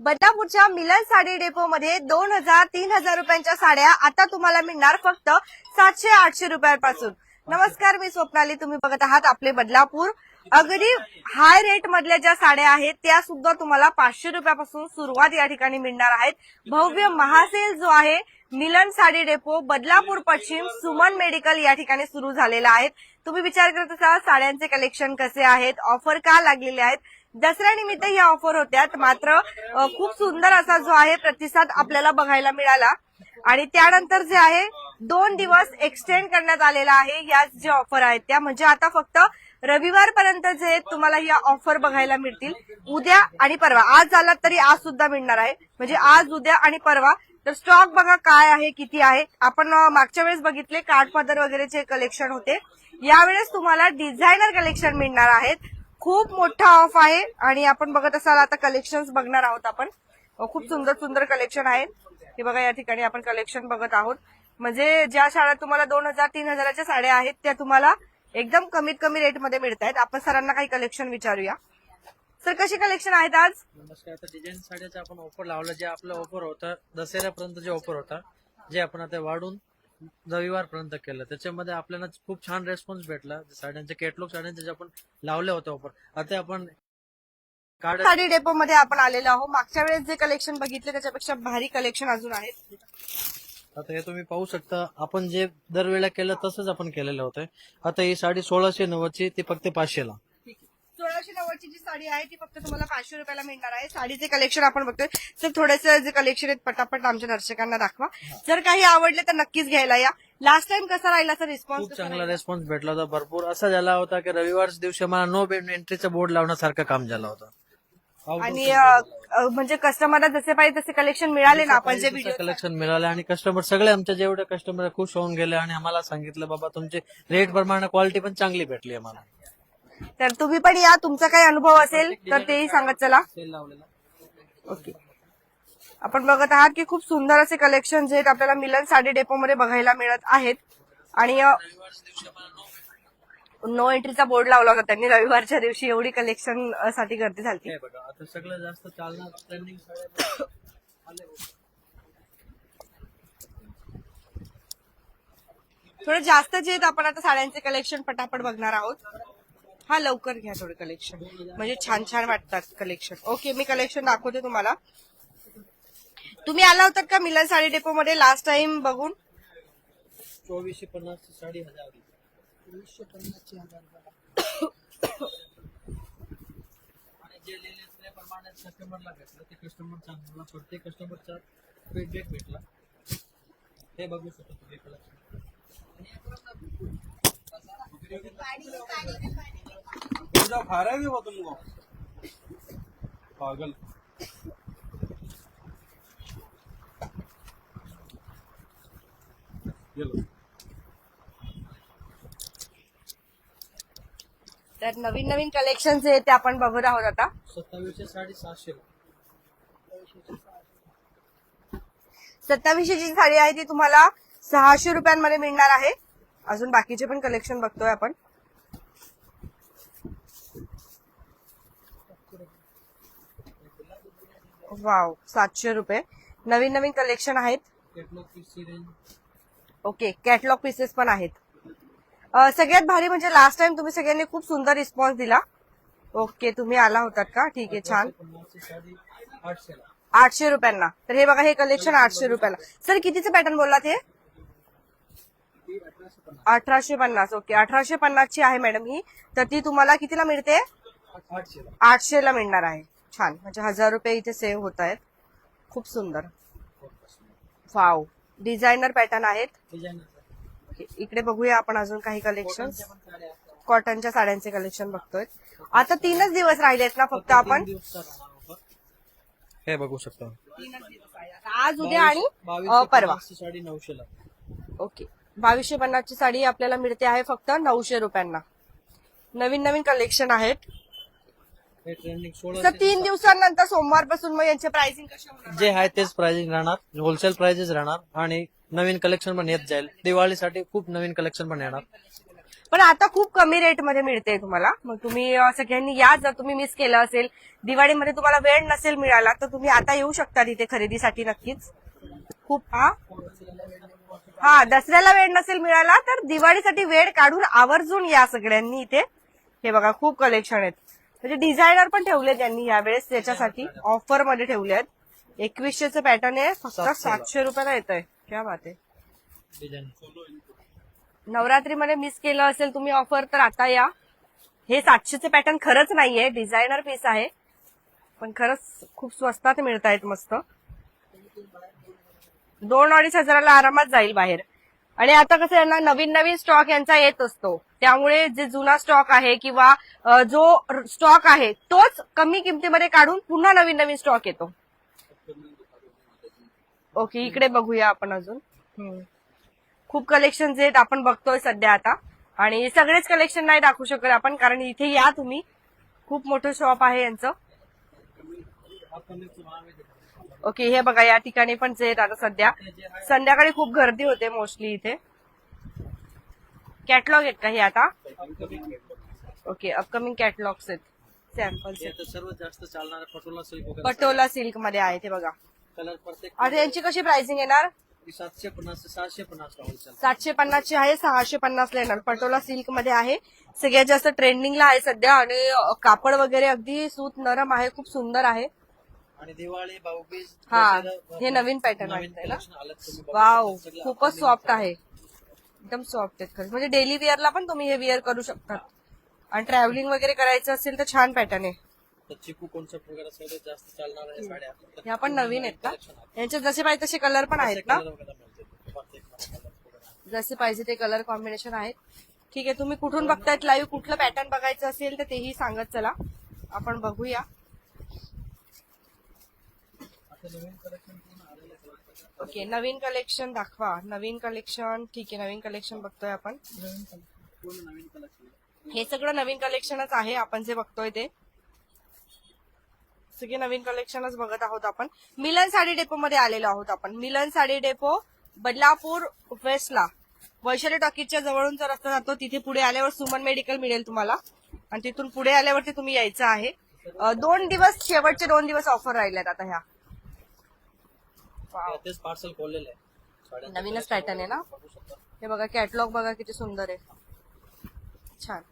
बदलापूरच्या मिलन sari depot मध्ये दोन हजार तीन हजार रुपयांच्या साड्या आता तुम्हाला मिळणार फक्त सातशे आठशे रुपयांपासून. नमस्कार मी स्वप्नाली. तुम्ही बघत आहात आपले बदलापूर. अगदी हाय रेट मधल्या ज्या साड्या आहेत त्या सुद्धा तुम्हाला पाचशे रुपयापासून सुरुवात या ठिकाणी मिळणार आहेत. भव्य महासेल जो आहे मिलन साडी डेपो बदलापूर पश्चिम सुमन मेडिकल या ठिकाणी सुरू झालेला आहे. तुम्ही विचार करत असाल साड्यांचे कलेक्शन कसे आहेत ऑफर का लागलेले आहेत? दसऱ्यानिमित्त या ऑफर होत्या मात्र खूप सुंदर असा जो आहे प्रतिसाद आपल्याला बघायला मिळाला. आणि त्यानंतर जे आहे दोन दिवस एक्सटेंड करण्यात आलेला आहे या ज्या ऑफर आहेत त्या. म्हणजे आता फक्त रविवारपर्यंत जे आहेत तुम्हाला या ऑफर बघायला मिळतील. उद्या आणि परवा. आज झाला तरी आज सुद्धा मिळणार आहे. म्हणजे आज उद्या आणि परवा. तर स्टॉक बघा काय आहे किती आहे. आपण मागच्या वेळेस बघितले काठ वगैरेचे कलेक्शन होते. यावेळेस तुम्हाला डिझायनर कलेक्शन मिळणार आहेत. खूप मोठा ऑफ आहे आणि आपण बघत असाल आता कलेक्शन बघणार आहोत आपण. खूप सुंदर सुंदर कलेक्शन आहेत. हे बघा या ठिकाणी आपण कलेक्शन बघत आहोत. म्हणजे ज्या शाळा तुम्हाला दोन हजार तीन हजाराच्या साड्या आहेत त्या तुम्हाला एकदम कमीत कमी रेटमध्ये मिळत आहेत आपण सरांना काही कलेक्शन विचारूया. सर कसे कलेक्शन आहेत आज? नमस्कार. आता डिझाईन साड्याचा आपण ऑफर लावला. जे आपलं ऑफर होतं दसऱ्यापर्यंत जे ऑफर होता जे आपण आता वाढून रविवारपर्यंत केलं. त्याच्यामध्ये आपल्याला खूप छान रेस्पॉन्स भेटला. साड्यांचे कॅटलॉग साड्यांचे आपण लावले होते ऑफर आता आपण कार्ड साडी डेपो मध्ये आपण आलेलो आहोत. मागच्या वेळेस जे कलेक्शन बघितले त्याच्यापेक्षा भारी कलेक्शन अजून आहेत. आता हे तुम्ही पाहू शकता. आपण जे दरवेळेला केलं तसंच आपण केलेलं होतं. आता ही साडी सोळाशे नव्वदची ती फक्त पाचशेला. सोळाशे नव्वदची जी साडी आहे ती फक्त तुम्हाला पाचशे रुपयाला मिळणार आहे. साडीचे कलेक्शन आपण बघतोय. तर थोडेसे जे कलेक्शन आहेत पटापट आमच्या दर्शकांना दाखवा. जर काही आवडले तर नक्कीच घ्यायला या. लास्ट टाइम कसा राहिला सर खूप रिस्पॉन्स चांगला रेस्पॉन्स भेटला होता भरपूर. असा झाला होता की रविवार दिवशी मला नो एंट्रीचा बोर्ड लावण्यासारखं काम झालं होतं. आणि अ, अ, म्हणजे कस्टमरला जसे पाहिजे तसे कलेक्शन मिळाले ना आपण जे व्हिडिओ कलेक्शन मिळालं आणि कस्टमर सगळे आमच्या जेवढे कस्टमर खुश होऊन गेले आणि आम्हाला सांगितलं बाबा तुमचे रेट प्रमाणे क्वालिटी पण चांगली भेटली आम्हाला. तर तुम्ही पण या तुमचा काही अनुभव असेल तर तेही सांगत चला. ओके आपण बघत आहात की खूप सुंदर असे कलेक्शन जे आहेत आपल्याला मिलन साडी डेपो मध्ये बघायला मिळत आहेत. आणि नो एंट्रीचा बोर्ड लावला होता त्यांनी रविवारच्या दिवशी. एवढी कलेक्शनसाठी गर्दी झाली. सगळं जास्त चालणार थोडं जास्त जे आहेत आपण आता साड्यांचे कलेक्शन पटापट बघणार आहोत. हा लवकर घ्या थोडं कलेक्शन म्हणजे छान छान वाटतात कलेक्शन ओके मी कलेक्शन दाखवते तुम्हाला. तुम्ही आला होतात का मिलन साडी डेपो मध्ये लास्ट टाइम बघून? चोवीसशे पन्नास ची साडी हजार. कस्टमरला भेटलं. ते कस्टमर चांगला कस्टमरचा फीडबॅक भेटला. हे बघू शकतो तुम्ही पूजा खा रहे थे वो तुमको पागल. ये लो तर नवीन नवीन कलेक्शन जे आहेत ते आपण बघत आहोत आता. सत्तावीसशे साडी सहाशे. सत्तावीसशे जी साडी आहे ती तुम्हाला सहाशे रुपयांमध्ये मिळणार आहे. अजून बाकीचे पण कलेक्शन बघतोय आपण. वाव सातशे रुपये. नवीन नवीन कलेक्शन आहेत. ओके कॅटलॉग पीसेस पण आहेत. सगळ्यात भारी म्हणजे लास्ट टाइम तुम्ही सगळ्यांनी खूप सुंदर रिस्पॉन्स दिला. ओके तुम्ही आला होतात का? ठीक आहे छान. आठशे रुपयांना. तर हे बघा हे कलेक्शन आठशे रुपयाला. सर कितीचं पॅटर्न बोललात हे? अठराशे पन्नास. ओके अठराशे पन्नास. ची आहे मॅडम ही. तर ती तुम्हाला कितीला मिळते? आठशेला आठशे ला. मिळणार आहे. छान. म्हणजे हजार रुपये इथे सेव्ह होत आहेत. खूप सुंदर. वाव डिझायनर पॅटर्न आहेत. इकडे बघूया आपण अजून काही कलेक्शन. कॉटनच्या साड्यांचे कलेक्शन बघतोय. आता तीनच दिवस राहिलेत ना फक्त आपण. हे बघू शकता. आज उद्या आणि परवा. साडी नऊशेला ओके. बावीसशे पन्नासची साडी आपल्याला मिळते आहे फक्त नऊशे रुपयांना. नवीन नवीन कलेक्शन आहेत. हे ट्रेंडिंग तर तीन दिवसांनंतर सोमवारपासून मग यांचे प्राइसिंग कसे होणार? जे आहे तेच प्राइसिंग राहणार. होलसेल प्राइजेस राहणार आणि नवीन कलेक्शन पण येत जाईल. दिवाळीसाठी खूप नवीन कलेक्शन पण येणार. पण आता खूप कमी रेटमध्ये मिळते तुम्हाला. मग तुम्ही अं, सगळ्यांनी या जर तुम्ही मिस केलं असेल दिवाळीमध्ये तुम्हाला वेळ नसेल मिळाला तर तुम्ही आता येऊ शकता तिथे खरेदीसाठी नक्कीच. खूप हा? हा दसऱ्याला वेळ नसेल मिळाला तर दिवाळीसाठी वेळ काढून आवर्जून या सगळ्यांनी इथे. हे बघा खूप कलेक्शन आहेत. म्हणजे डिझायनर पण ठेवले त्यांनी यावेळेस त्याच्यासाठी. ऑफरमध्ये ठेवले आहेत. एकवीसशेचं पॅटर्न आहे. फक्त. सातशे रुपयाला येत आहे क्या बात आहे. नवरात्रीमध्ये मिस केलं असेल तुम्ही ऑफर तर आता या. हे सातशेचे पॅटर्न खरंच नाहीये. डिझायनर पीस आहे. पण खरंच खूप स्वस्तात मिळत आहेत मस्त. दोन अडीच हजाराला आरामात जाईल बाहेर. आणि आता कसं यांना नवीन नवीन स्टॉक यांचा येत असतो. त्यामुळे जे जुना स्टॉक आहे किंवा जो स्टॉक आहे तोच कमी किमतीमध्ये काढून पुन्हा नवीन नवीन स्टॉक येतो. ओके इकडे बघूया आपण अजून. हम्म. खूप कलेक्शन आहेत आपण बघतोय सध्या आता. आणि सगळेच कलेक्शन नाही दाखवू शकत आपण कारण इथे या तुम्ही. खूप मोठं शॉप आहे यांचं. ओके हे बघा या ठिकाणी पण जे आहेत आता सध्या. संध्याकाळी खूप गर्दी होते मोस्टली इथे. कॅटलॉग आहेत का हे आता? ओके अपकमिंग कॅटलॉग्स आहेत. सॅम्पल्स सर्वात जास्त चालणारा पटोला सिल्क पटोला सिल्कमध्ये आहे ते बघा. कलर प्रत्येक यांची कशी प्राइसिंग येणार? सातशे पन्नास सहाशे पन्नास सातशे पन्नासची आहे सहाशे पन्नासला येणार. पटोला सिल्कमध्ये आहे. सगळ्यात जास्त ट्रेंडिंगला आहे सध्या आणि कापड वगैरे अगदी सूत नरम आहे खूप सुंदर आहे. आणि दिवाळी भाऊबीज हा, हे नवीन नवीन वाटतंय ना? वाव शकता. खूपच सॉफ्ट आहे. एकदम सॉफ्ट आहेत खरंच म्हणजे डेली वेअरला पण तुम्ही हे वेअर करू शकतात. आणि ट्रॅव्हलिंग वगैरे करायचं असेल तर छान पॅटर्न आहे. चिकू कॉन्सेप्ट वगैरे सगळ्यात जास्त चालणार आहे साड्या. ह्या पण नवीन आहेत का? यांच्यात जसे पाहिजे तसे कलर पण आहेत ना. जसे पाहिजे ते कलर कॉम्बिनेशन आहेत. ठीक आहे तुम्ही कुठून बघतायत लाईव्ह कुठलं पॅटर्न बघायचं असेल तर तेही सांगत चला. आपण बघूया आता नवीन collection पूर्ण आलेलं आहे सगळं. ओके नवीन कलेक्शन दाखवा. नवीन कलेक्शन ठीक आहे नवीन कलेक्शन बघतोय आपण. हे सगळं नवीन कलेक्शनच आहे आपण जे बघतोय ते. सगळे नवीन कलेक्शनच बघत आहोत आपण. मिलन साडी डेपो मध्ये आलेलो आहोत आपण. मिलन साडी डेपो बदलापूर वेस्टला. वैशाली टॉकीजच्या जवळून रस्ता जातो. तिथे पुढे आल्यावर सुमन मेडिकल मिळेल तुम्हाला. आणि तिथून पुढे आल्यावरती तुम्ही यायचं आहे. दोन दिवस शेवटचे दोन दिवस ऑफर राहिल्यात आता ह्या. तेच पार्सल खोललेलं आहे. नवीनच पॅटर्न आहे ना. हे बघा कॅटलॉग बघा किती सुंदर आहे. छान.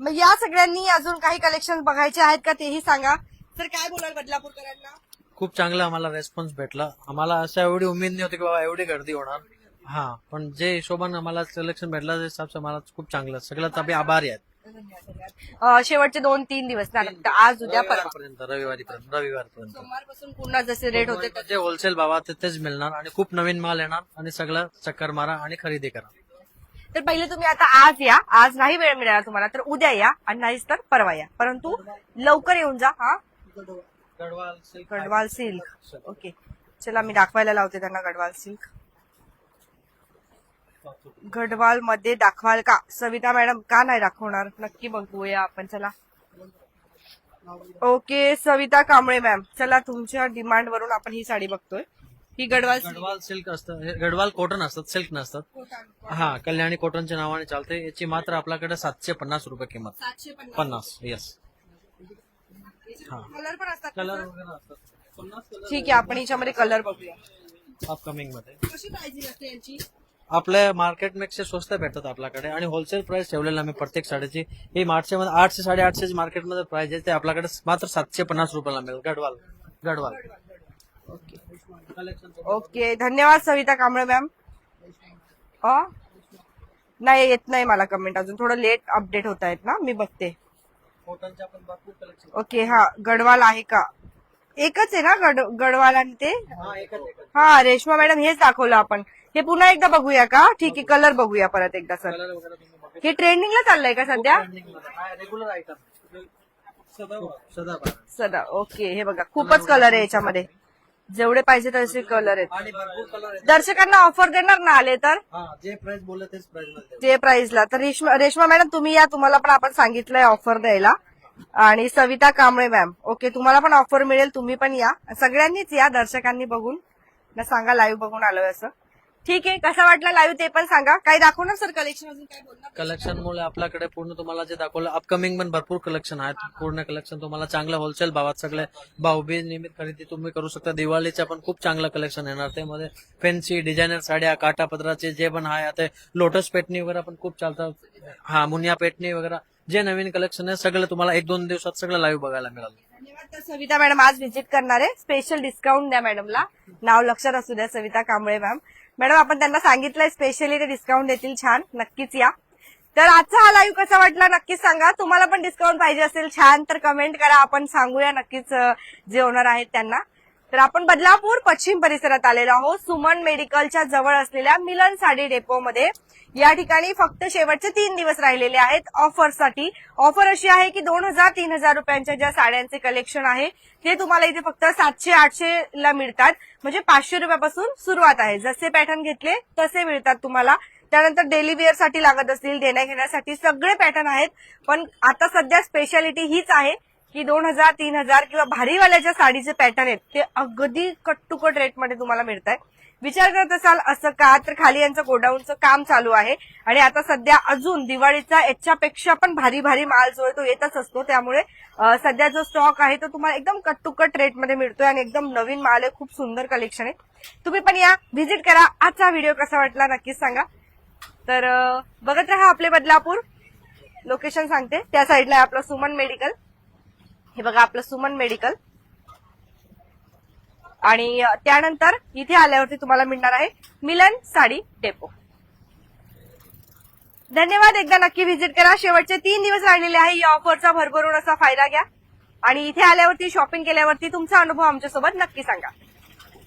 मग या सगळ्यांनी अजून काही कलेक्शन बघायचे आहेत का तेही सांगा. तर काय बोलाल बदलापूरकरांना? खूप चांगला आम्हाला रेस्पॉन्स भेटला. आम्हाला असं एवढी उमेद नव्हती की बाबा एवढी गर्दी होणार. हा पण जे हिशोबाने आम्हाला सिलेक्शन भेटला त्या हिसाबचं मला खूप चांगलं. सगळ्यात आम्ही आभारी आहेत. अं, शेवटचे दोन तीन दिवस ना आता आज उद्या परवा. रविवारपर्यंत रविवारीपर्यंत रविवारपर्यंत. सोमवारपासून पुन्हा जसे रेट होते जे होलसेल भावा तेच मिळणार आणि खूप नवीन माल येणार आणि सगळं चक्कर मारा आणि खरेदी करा. तर पहिले तुम्ही आता आज या आज नाही वेळ मिळाला तुम्हाला तर उद्या या आणि नाहीच तर परवा या. परंतु लवकर येऊन जा हा. Gadwal silk. Gadwal silk. Okay. चला मी दाखवायला लावते त्यांना गडवाल सिल्क. गडवाल मध्ये दाखवाल का? सविता मॅडम का नाही दाखवणार? नक्की बघूया आपण चला. Okay Savita Kamble ma'am. चला तुमच्या डिमांड वरून आपण ही साडी बघतोय. ही गडवाल. गडवाल सिल्क असतं. हे गडवाल कॉटन असतात सिल्क नसतात. हा कल्याणी कॉटनच्या नावाने चालते याची मात्र आपल्याकडे सातशे पन्नास रुपये किंमत. सातशे पन्नास. येस हा. कलर पण असतात कलर का? वगैरे असतात. पन्नास कलर ठीक आहे आपण हिच्यामध्ये कलर बघूया. अपकमिंगमध्ये. कशी प्राइसिंग असते यांची? आपल्या मार्केटपेक्षा स्वस्त भेटतात आपल्याकडे. आणि होलसेल प्राइस ठेवलेलं आम्ही प्रत्येक साडीची. ही मार्चचे मध्ये आठशे साडेआठशे मार्केटमध्ये प्राइस आहे. ते आपल्याकडे मात्र सातशे पन्नास रुपयाला मिळेल. गडवाल. गडवाल. ओके. धन्यवाद सविता कांबळे मॅम? नाही येत नाही मला कमेंट अजून. थोडं लेट अपडेट होत आहेत ना? मी बघते. ओके हा. गडवाल आहे का? एकच आहे ना गड गडवाल आणि ते? हा हा रेश्मा मॅडम हेच दाखवलं आपण. हे पुन्हा एकदा बघूया का? ठीक आहे कलर बघूया परत एकदा सर कलर वगैरे तुम्ही बघा हे ट्रेंडिंगला चाललंय का सध्या? सदाबहार सदा ओके हे बघा खूपच कलर आहे याच्यामध्ये. जेवढे पाहिजे तसे कलर आहेत. आणि भरपूर कलर आहेत. दर्शकांना ऑफर देणार ना आले तर? हा जे प्राइस बोलले तेच प्राइसमध्ये ते प्राइसला तर रेश्मा रेश्मा मॅडम तुम्ही या तुम्हाला पण आपण सांगितलंय ऑफर द्यायला. आणि सविता कांबळे मॅम ओके तुम्हाला पण ऑफर मिळेल तुम्ही पण या. सगळ्यांनीच या दर्शकांनी बघून. ना सांगा लाईव्ह बघून आलोय असं. ठीक आहे कसा वाटला लाईव्ह ते पण सांगा. काही दाखवणार सर कलेक्शन अजून काय बोलणार. कलेक्शन मुळे आपल्याकडे पूर्ण तुम्हाला जे दाखवलं अपकमिंग पण भरपूर कलेक्शन आहेत. पूर्ण कलेक्शन तुम्हाला चांगलं होलसेल भावात सगळे भाऊबीज निमित्त खरेदी तुम्ही करू शकता. दिवाळीच्या पण खूप चांगलं कलेक्शन येणार. त्यामध्ये फॅन्सी डिझायनर साड्या काटापदराचे जे पण आहे आता लोटस पेटणी वगैरे पण खूप चालतात हा मुनिया पेटणी वगैरे जे नवीन कलेक्शन आहे सगळं तुम्हाला एक दोन दिवसात सगळं लाईव्ह बघायला मिळालं. धन्यवाद तर सविता मॅडम आज व्हिजिट करणार आहे. स्पेशल डिस्काउंट द्या मॅडमला. नाव लक्षात असू द्या सविता कांबळे मॅम मॅडम आपण त्यांना सांगितलंय स्पेशली ते डिस्काउंट देतील छान. नक्कीच या. तर आजचा हा लाईव्ह कसा वाटला नक्कीच सांगा. तुम्हाला पण डिस्काउंट पाहिजे असेल छान तर कमेंट करा. आपण सांगूया नक्कीच जे ओनर आहेत त्यांना. तर आपण बदलापूर पश्चिम परिसरात आलेलो आहोत. सुमन मेडिकलच्या जवळ असलेल्या मिलन साडी डेपो मध्ये. या ठिकाणी फक्त शेवटचे तीन दिवस राहिलेले आहेत ऑफरसाठी ऑफर अशी आहे की दोन हजार तीन हजार रुपयांच्या ज्या साड्यांचे कलेक्शन आहे ते तुम्हाला इथे फक्त सातशे आठशे ला मिळतात. म्हणजे पाचशे रुपयापासून सुरुवात आहे. जसे पॅटर्न घेतले तसे मिळतात तुम्हाला. त्यानंतर डेली वेअरसाठी लागत असतील देण्या घेण्यासाठी सगळे पॅटर्न आहेत. पण आता सध्या स्पेशालिटी हीच आहे. की दोन हजार तीन हजार किंवा भारीवाल्याच्या साडीचे पॅटर्न आहेत ते अगदी कट टू कट रेटमध्ये तुम्हाला मिळत आहे विचार करत असाल असं का? तर खाली यांचं गोडाऊनचं काम चालू आहे. आणि आता सध्या अजून दिवाळीचा याच्यापेक्षा पण भारी भारी माल जो आहे तो येतच असतो. त्यामुळे सध्या जो स्टॉक आहे तो तुम्हाला एकदम कट टू कट रेटमध्ये मिळतोय आणि एकदम नवीन माल आहे. खूप सुंदर कलेक्शन आहे. तुम्ही पण या. व्हिजिट करा. आजचा व्हिडिओ कसा वाटला नक्कीच सांगा. तर बघत राहा आपले बदलापूर. लोकेशन सांगते. त्या साईडला आहे आपलं सुमन मेडिकल हे बघा आपलं सुमन मेडिकल. आणि त्यानंतर इथे आल्यावरती तुम्हाला मिळणार आहे मिलन साडी डेपो. धन्यवाद एकदा नक्की व्हिजिट करा. शेवटचे तीन दिवस राहिलेले आहे. या ऑफरचा भरभरून असा फायदा घ्या. आणि इथे आल्यावरती शॉपिंग केल्यावरती तुमचा अनुभव आमच्यासोबत नक्की सांगा.